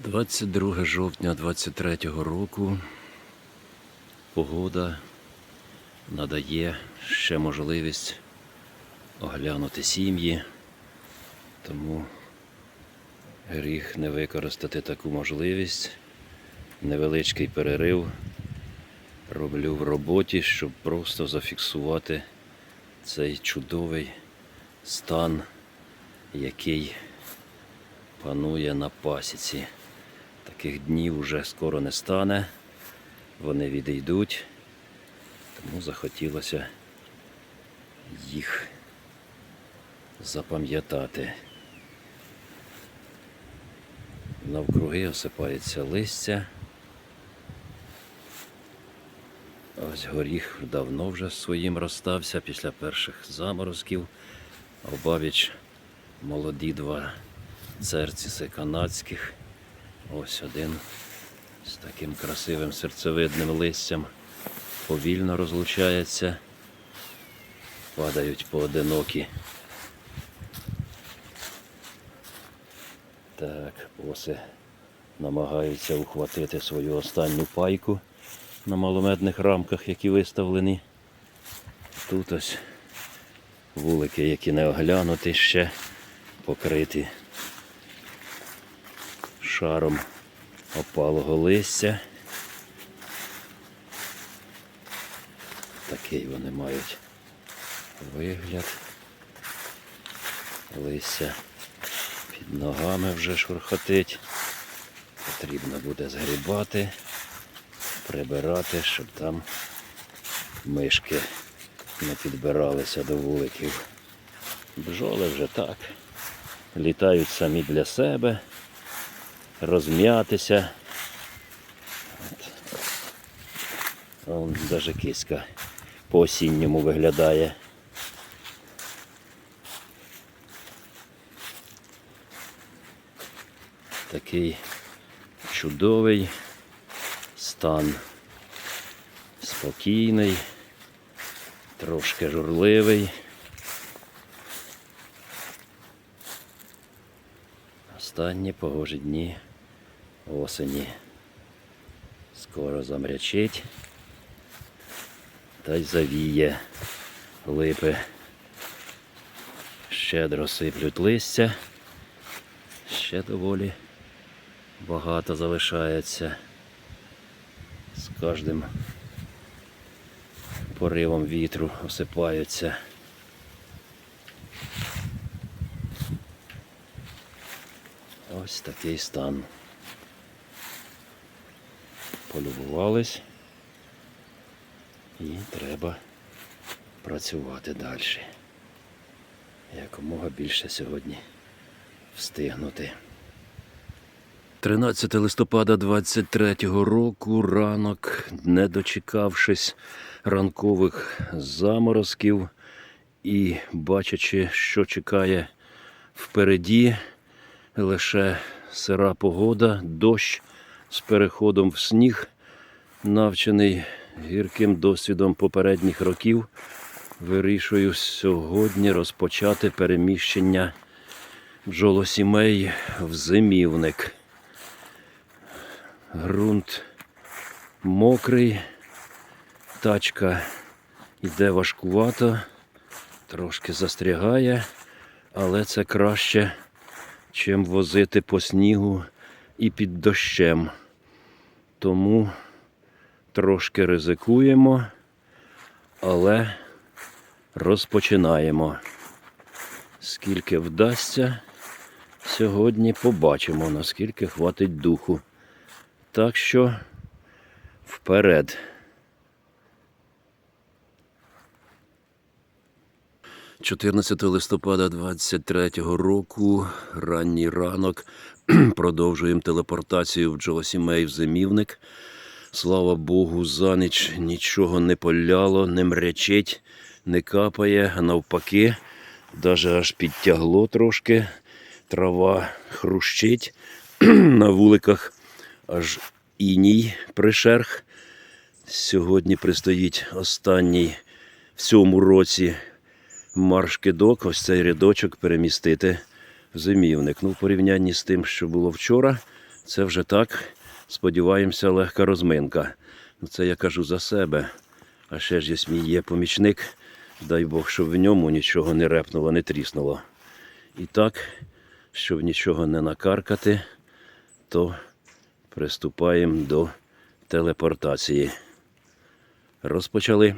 22 жовтня 23 року погода надає ще можливість оглянути сім'ї, тому гріх не використати таку можливість. Невеличкий перерив роблю в роботі, щоб просто зафіксувати цей чудовий стан, який панує на пасіці. Таких днів уже скоро не стане, вони відійдуть, тому захотілося їх запам'ятати. Навкруги осипається листя. Ось горіх давно вже своїм розстався після перших заморозків. Обабіч молоді два церціси канадських. Ось один з таким красивим серцевидним листям повільно розлучається. Падають поодинокі. Так, оси намагаються ухватити свою останню пайку на маломедних рамках, які виставлені. Тут ось вулики, які не оглянуті ще покриті шаром опалого листя. Такий вони мають вигляд. Листя під ногами вже шурхотить. Потрібно буде згрібати, прибирати, щоб там мишки не підбиралися до вуликів. Бджоли вже так. Літають самі для себе, розм'ятися. Вон даже киська по осінньому виглядає. Такий чудовий стан. Спокійний, трошки журливий. Останні погожі дні осені. Скоро замрячить та й завіє липи. Щедро сиплють листя. Ще доволі багато залишається. З кожним поривом вітру осипаються. Ось такий стан. Полюбувались і треба працювати далі. Якомога більше сьогодні встигнути. 13 листопада 23 року ранок, не дочекавшись ранкових заморозків і бачачи, що чекає впереді, лише сира погода, дощ з переходом в сніг, навчений гірким досвідом попередніх років, вирішую сьогодні розпочати переміщення бджолосімей в зимівник. Грунт мокрий, тачка йде важкувато, трошки застрягає, але це краще, чим возити по снігу і під дощем. Тому трошки ризикуємо, але розпочинаємо. Скільки вдасться, сьогодні побачимо, наскільки хватить духу. Так що вперед. – 14 листопада 23 року, ранній ранок. Продовжуємо телепортацію в бджолосімей в зимівник. Слава Богу, за ніч нічого не поляло, не мрячить, не капає, а навпаки, даже аж підтягло трошки. Трава хрущить на вуликах, аж іній пришерх. Сьогодні пристоїть останній в цьому році марш-кидок, ось цей рядочок перемістити в зимівник. Ну, в порівнянні з тим, що було вчора, Це вже так. Сподіваємося, легка розминка. Ну, Це я кажу за себе. А ще ж є мій є помічник. Дай Бог, щоб в ньому нічого не репнуло, не тріснуло. І так, щоб нічого не накаркати, то приступаємо до телепортації. Розпочали.